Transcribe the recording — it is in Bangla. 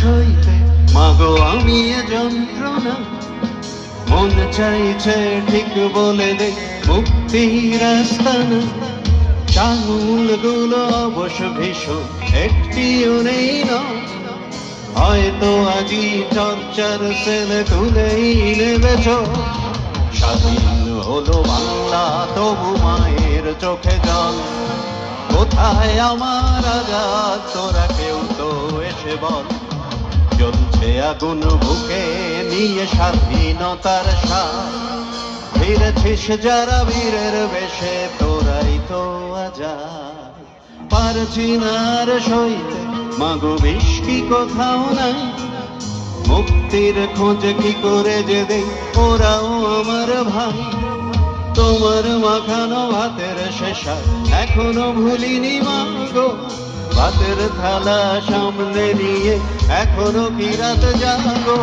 সইতে মাগো আমি যন্ত্রণা। মন চাইছে ঠিক বলে দে মুক্তির রাস্তা না চাঙুলগুলো অবশ্য ভীষণ, একটিও নেই না। হয়তো আজি চর্চার সেল তুলেই নেবেছ স্বাধীন হলো বাংলা, তবু মায়ের চোখে জল। কোথায় আমার আজাদ তোরা কেউ বল জ্বলছে আগুন বুকে, নিয়ে স্বাধীনতার স্বাদ ফিরেছিস যারা বীরের বেশে, তোরাই তো আজাদ। পারছি না আর সইতে, মাগো বেশ কি কোথাও নাই। মুক্তির খোঁজ কি করে যে দেই, ওরাও আমার ভাই। তোমার মাখানো ভাতের শেষা এখনও ভুলিনি মাগো। ভাতের থালা সামনে নিয়ে এখনও কি রাত জাগো